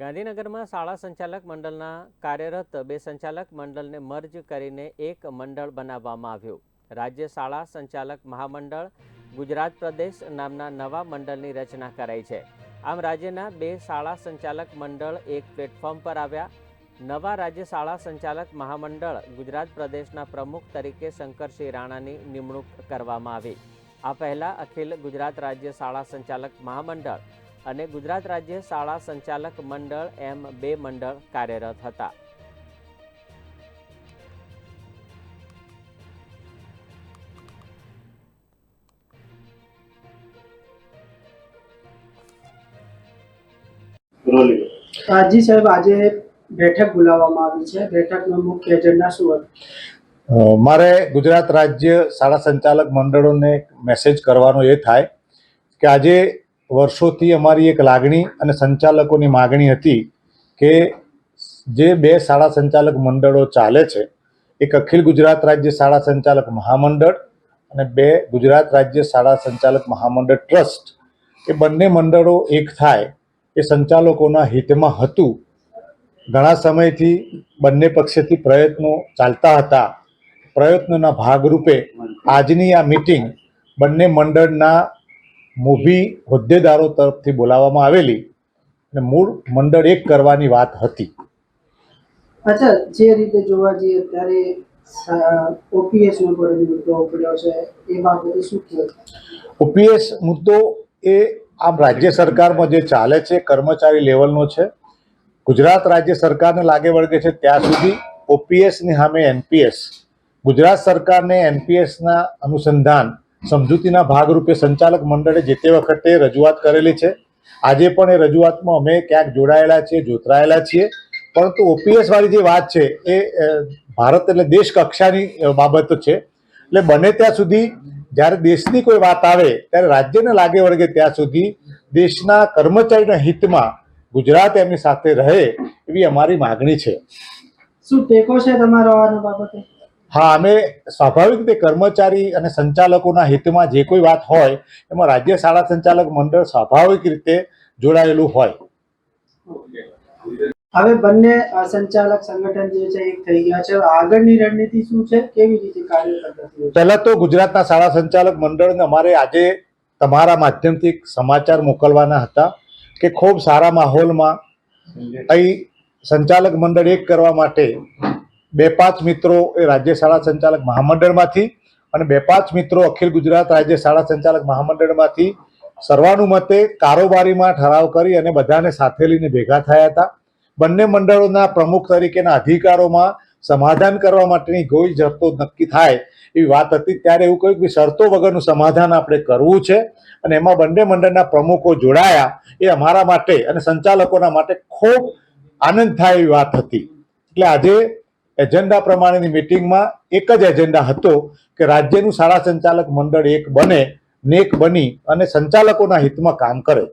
ગાંધીનગરમાં શાળા સંચાલક મંડળના કાર્યરત બે સંચાલક મંડળને મર્જ કરીને એક મંડળ બનાવવામાં આવ્યું. રાજ્ય શાળા સંચાલક મહામંડળ ગુજરાત પ્રદેશ નામના નવા મંડળની રચના કરાઈ છે. આમ રાજ્યના બે શાળા સંચાલક મંડળ એક પ્લેટફોર્મ પર આવ્યા. નવા રાજ્ય શાળા સંચાલક મહામંડળ ગુજરાત પ્રદેશના પ્રમુખ તરીકે શંકરસિંહ રાણાની નિમણૂક કરવામાં આવી. આ પહેલાં અખિલ ગુજરાત રાજ્ય શાળા સંચાલક મહામંડળ અને ગુજરાત રાજ્ય શાળા સંચાલક મંડળ એમ બે મંડળ કાર્યરત હતા. જી સાહેબ આજે બેઠક બોલાવવામાં આવી છે. બેઠકનો મુખ્ય એજન્ડા શું હતો? મારે ગુજરાત રાજ્ય શાળા સંચાલક મંડળોને એક મેસેજ કરવાનો એ થાય કે આજે વર્ષોથી અમારી એક લાગણી અને સંચાલકોની માગણી હતી કે જે બે શાળા સંચાલક મંડળો ચાલે છે, એક અખિલ ગુજરાત રાજ્ય શાળા સંચાલક મહામંડળ અને બે ગુજરાત રાજ્ય શાળા સંચાલક મહામંડળ ટ્રસ્ટ. એ બંને મંડળો એક થાય એ સંચાલકોના હિતમાં હતું. ઘણા સમયથી બંને પક્ષેથી પ્રયત્નો ચાલતા હતા. પ્રયત્નોના ભાગરૂપે આજની આ મિટિંગ બંને મંડળના મૂવી હોદ્દેદારો તરફથી બોલાવવામાં આવેલી અને મૂળ મંડળ એક કરવાની વાત હતી. અચ્છા જે રીતે જોવા જઈએ ત્યારે ઓપીએસ મુદ્દો ઉપડ્યો છે એ બાબતે શું ઓપીએસ મુદ્દો એ આમ રાજ્ય સરકારમાં જે ચાલે છે કર્મચારી લેવલનો છે ગુજરાત રાજ્ય સરકારને લાગે વળગે છે ત્યાં સુધી ઓપીએસની સામે એનપીએસ ગુજરાત સરકારને એનપીએસના અનુસંધાન સમજૂતીના ભાગરૂપે સંચાલક મંડળે જે તે વખતે રજૂઆત કરેલી છે, આજે પણ એ રજૂઆતમાં અમે ક્યાંક જોડાયેલા છીએ, જોતરાયેલા છીએ. પરંતુ ઓપીએસ વાળી જે વાત છે, એ ભારત એટલે દેશ કક્ષાની બાબત છે. એટલે બને ત્યાં સુધી જ્યારે દેશની કોઈ વાત આવે, ત્યારે રાજ્યને લાગે વળગે ત્યાં સુધી દેશના કર્મચારીના હિતમાં ગુજરાત એમની સાથે રહે એવી અમારી માગણી છે. શું ટેકો છે તમારો બાબતે? હા અમે સ્વાભાવિક રીતે કર્મચારી અને સંચાલકોના હિતમાં જે કોઈ વાત હોય એમાં રાજ્ય શાળા સંચાલક મંડળ સ્વાભાવિક રીતે જોડાયેલું હોય. હવે બંને સંચાલક સંગઠન જે છે એક થઈ ગયા છે. આગળની રણનીતિ શું છે? કેવી રીતે કાર્ય પદ્ધતિઓ પહેલા તો ગુજરાતના શાળા સંચાલક મંડળને અમારે આજે તમારા માધ્યમથી એક સમાચાર મોકલવાના હતા કે ખૂબ સારા માહોલમાં અહીં સંચાલક મંડળ એક કરવા માટે બે પાંચ મિત્રો એ રાજ્ય શાળા સંચાલક મહામંડળમાંથી અને બે પાંચ મિત્રો અખિલ ગુજરાત રાજ્ય શાળા સંચાલક મહામંડળમાંથી સર્વાનુમતે કારોબારીમાં ઠરાવ કરી અને બધાને સાથે લઈને ભેગા થયા હતા. બંને મંડળોના પ્રમુખ તરીકેના અધિકારોમાં સમાધાન કરવા માટેની કોઈ શરતો નક્કી થાય એવી વાત હતી. ત્યારે એવું કહ્યું કે શરતો વગરનું સમાધાન આપણે કરવું છે અને એમાં બંને મંડળના પ્રમુખો જોડાયા એ અમારા માટે અને સંચાલકોના માટે ખૂબ આનંદ થાય એવી વાત હતી. એટલે આજે એજન્ડા પ્રમાણેની મિટિંગમાં એક જ એજન્ડા હતો કે રાજ્યનું શાળા સંચાલક મંડળ એક બને નેક બની અને સંચાલકોના હિતમાં કામ કરે.